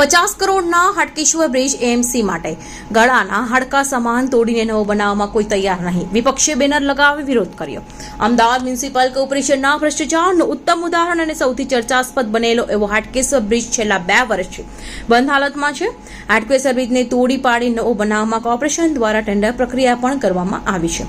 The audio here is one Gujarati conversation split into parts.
પચાસ કરોડના હાટકેશ્વર બ્રિજ એએમસી માટે. ગળાના હાડકા સમાન તોડીને નવો બનાવવામાં કોઈ તૈયાર નહીં. વિપક્ષે બેનર લગાવી વિરોધ કર્યો. અમદાવાદ મ્યુનિસિપલ કોર્પોરેશનના ભ્રષ્ટાચારનું ઉત્તમ ઉદાહરણ અને સૌથી ચર્ચાસ્પદ બનેલો એવો હાટકેશ્વર બ્રિજ છેલ્લા બે વર્ષથી બંધ હાલતમાં છે. હાટકેશ્વર બ્રિજને તોડી પાડી નવો બનાવવામાં કોર્પોરેશન દ્વારા ટેન્ડર પ્રક્રિયા પણ કરવામાં આવી છે.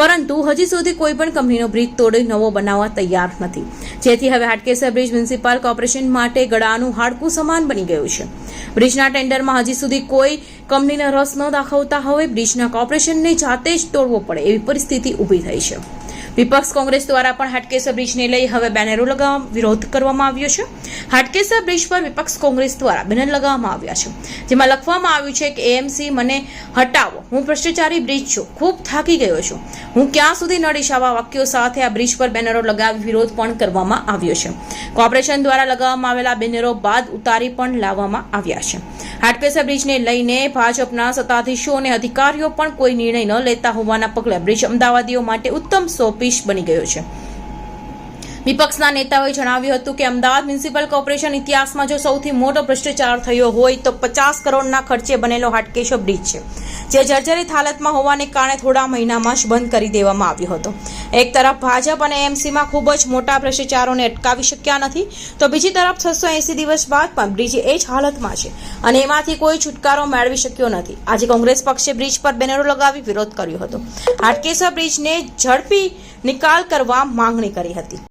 પરંતુ હજી સુધી કોઈ પણ કંપનીનો બ્રિજ તોડી નવો બનાવવા તૈયાર નથી. જેથી હવે હાટકેશ્વર બ્રિજ મ્યુનિસિપલ કોર્પોરેશન માટે ગળાનું હાડકું સમાન બની ગયું છે. બ્રિજના ટેન્ડરમાં હજી સુધી કોઈ કંપનીને રસ ન દાખવતા હવે બ્રિજના કોર્પોરેશનને જાતે જ તોડવો પડે એવી પરિસ્થિતિ ઊભી થઈ છે. વિપક્ષ કોંગ્રેસ દ્વારા પણ હાટકેસર બ્રિજને લઈ હવે બેનરો લગાવવા વિરોધ કરવામાં આવ્યો છે. હાટકેસર બ્રિજ પર વિપક્ષ કોંગ્રેસ દ્વારા બેનર લગાવવામાં આવ્યા છે. જેમાં લખવામાં આવ્યું છે કે એએમસી મને હટાવો. હું ભ્રષ્ટાચારી બ્રિજ છું. ખૂબ થાકી ગયો છું. હું ક્યાં સુધી નડીશ આવા વાક્યો સાથે આ બ્રિજ પર બેનરો લગાવી, વિરોધ પણ કરવામાં આવ્યો છે. કોર્પોરેશન દ્વારા લગાવવામાં આવેલા બેનરો બાદ ઉતારી પણ લાવવામાં આવ્યા છે. હાટકેસર બ્રિજને લઈને ભાજપના સત્તાધીશો અને અધિકારીઓ પણ કોઈ નિર્ણય ન લેતા હોવાના પગલે બ્રિજ અમદાવાદીઓ માટે ઉત્તમ સોપીશ બની ગયો છે. વિપક્ષના નેતાઓએ જણાવ્યું હતું કે અમદાવાદ મ્યુનિસિપલ કોર્પોરેશન ઇતિહાસમાં જો સૌથી મોટો ભ્રષ્ટાચાર થયો હોય તો પચાસ કરોડના ખર્ચે બનેલો હાટકેશ્વર બ્રિજ છે. જે જર્જરિત હાલતમાં હોવાને કારણે થોડા મહિનામાં જ બંધ કરી દેવામાં આવ્યો હતો. એક તરફ ભાજપ અને એમસીમાં ખૂબ જ મોટા ભ્રષ્ટાચારોને અટકાવી શક્યા નથી, તો બીજી તરફ છસો એંસી દિવસ બાદ પણ બ્રિજ એ જ હાલતમાં છે અને એમાંથી કોઈ છુટકારો મેળવી શક્યો નથી. આજે કોંગ્રેસ પક્ષે બ્રિજ પર બેનરો લગાવી વિરોધ કર્યો હતો. હાટકેશ્વર બ્રિજને ઝડપી નિકાલ કરવા માંગણી કરી હતી.